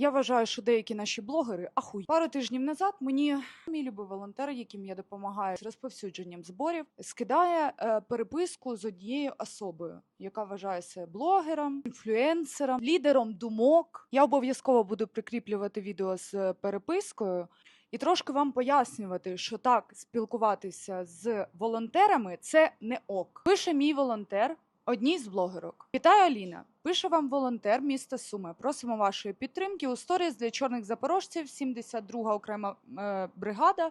Я вважаю, що деякі наші блогери ахуй. Пару тижнів назад мені мій любий волонтер, яким я допомагаю з розповсюдженням зборів, скидає е, переписку з однією особою, яка вважає себе блогером, інфлюенсером, лідером думок. Я обов'язково буду прикріплювати відео з перепискою. І трошки вам пояснювати, що так спілкуватися з волонтерами це не ок. Пише мій волонтер одній з блогерок. Вітаю, Аліна. Пише вам волонтер міста Суми. Просимо вашої підтримки у сторіс для чорних запорожців, 72-га окрема е, бригада.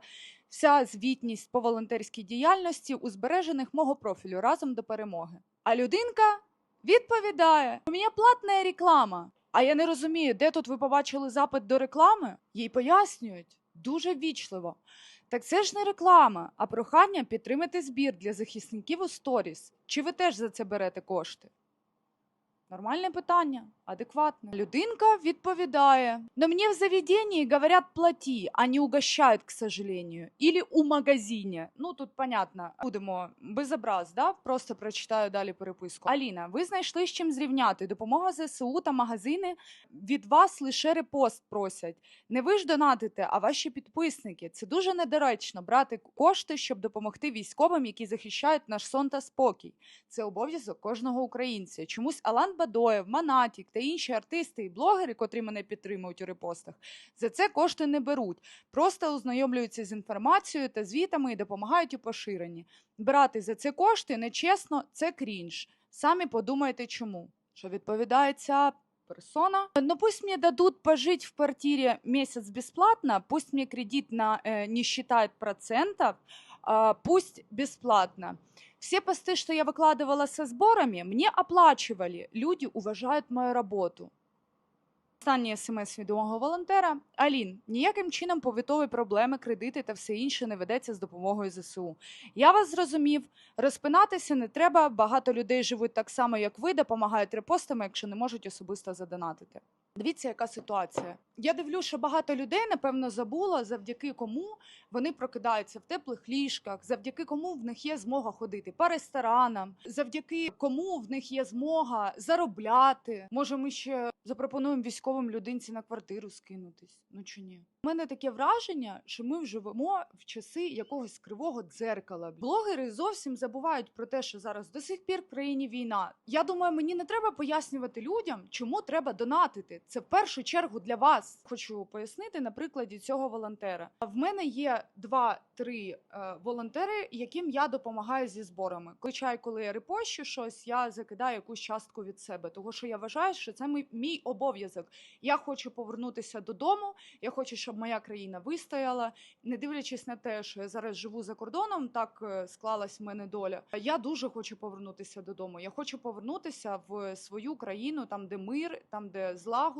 Вся звітність по волонтерській діяльності у збережених мого профілю разом до перемоги. А людинка відповідає: у мене платна реклама. А я не розумію, де тут ви побачили запит до реклами? Їй пояснюють дуже вічливо. Так це ж не реклама, а прохання підтримати збір для захисників у сторіс. Чи ви теж за це берете кошти? Нормальне питання, адекватне. Людинка відповідає: Но мені в заведении говорят плати, а не угощают, к сожалению. Или у магазині. Ну тут понятно, будемо без образ, да? Просто прочитаю далі переписку. Аліна, ви знайшли з чим зрівняти. Допомога ЗСУ та магазини від вас лише репост просять. Не ви ж донатите, а ваші підписники. Це дуже недоречно брати кошти, щоб допомогти військовим, які захищають наш сон та спокій. Це обов'язок кожного українця. Чомусь Алан Бадоєв, Манатік та інші артисти і блогери, котрі мене підтримують у репостах, за це кошти не беруть. Просто ознайомлюються з інформацією та звітами і допомагають у поширенні. Брати за це кошти нечесно, це крінж. Самі подумайте, чому. Що відповідає ця персона. Ну пусть мне дадут пожить в квартире месяц бесплатно, пусть мне кредит на, э, не считает процентов, а, пусть бесплатно. Все посты, что я выкладывала со сборами, мне оплачивали. Люди уважают мою работу. Останній смс від мого волонтера. Алін, ніяким чином повітові проблеми, кредити та все інше не ведеться з допомогою ЗСУ. Я вас зрозумів. Розпинатися не треба. Багато людей живуть так само, як ви, допомагають репостами, якщо не можуть особисто задонатити. Дивіться, яка ситуація. Я дивлюся, що багато людей, напевно, забуло, завдяки кому вони прокидаються в теплих ліжках, завдяки кому в них є змога ходити по ресторанам, завдяки кому в них є змога заробляти. Може, ми ще запропонуємо військовим людинці на квартиру скинутись. Ну чи ні? У мене таке враження, що ми живемо в часи якогось кривого дзеркала. Блогери зовсім забувають про те, що зараз до сих пір в країні війна. Я думаю, мені не треба пояснювати людям, чому треба донатити. Це в першу чергу для вас. Хочу пояснити на прикладі цього волонтера. В мене є два-три е, волонтери, яким я допомагаю зі зборами. Звичайно, коли я репощу щось, я закидаю якусь частку від себе, тому що я вважаю, що це мій обов'язок. Я хочу повернутися додому. Я хочу, щоб моя країна вистояла, не дивлячись на те, що я зараз живу за кордоном, так е, склалась в мене доля. Я дуже хочу повернутися додому. Я хочу повернутися в свою країну, там де мир, там де злагода.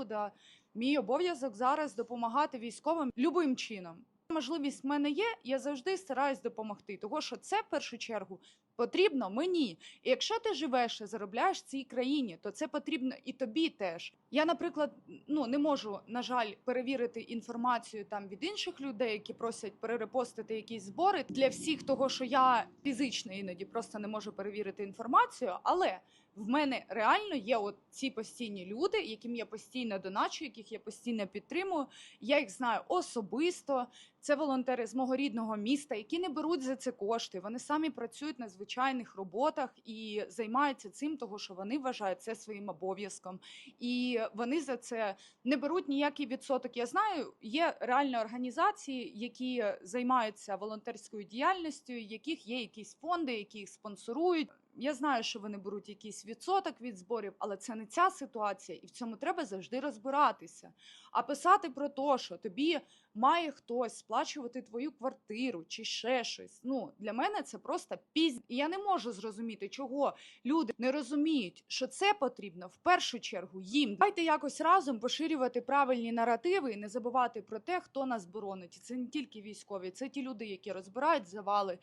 Мій обов'язок зараз допомагати військовим любим чином. Можливість в мене є, я завжди стараюсь допомогти. Того що це в першу чергу потрібно мені. І якщо ти живеш і заробляєш в цій країні, то це потрібно і тобі теж. Я, наприклад, ну не можу, на жаль, перевірити інформацію там від інших людей, які просять перерепостити якісь збори для всіх, того що я фізично іноді просто не можу перевірити інформацію, але. В мене реально є от ці постійні люди, яким я постійно доначу, яких я постійно підтримую. Я їх знаю особисто. Це волонтери з мого рідного міста, які не беруть за це кошти. Вони самі працюють на звичайних роботах і займаються цим, того що вони вважають це своїм обов'язком. І вони за це не беруть ніякий відсоток. Я знаю, є реальні організації, які займаються волонтерською діяльністю, яких є якісь фонди, які їх спонсорують. Я знаю, що вони беруть якийсь відсоток від зборів, але це не ця ситуація, і в цьому треба завжди розбиратися. А писати про те, що тобі має хтось сплачувати твою квартиру чи ще щось. Ну для мене це просто пізь. І я не можу зрозуміти, чого люди не розуміють, що це потрібно в першу чергу їм. Давайте якось разом поширювати правильні наративи і не забувати про те, хто нас боронить. Це не тільки військові, це ті люди, які розбирають завали,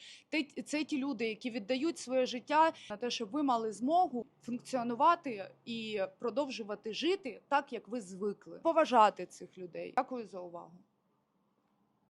це ті люди, які віддають своє життя на те, щоб ви мали змогу функціонувати і продовжувати жити так, як ви звикли. Поважати цих людей. Дякую за увагу.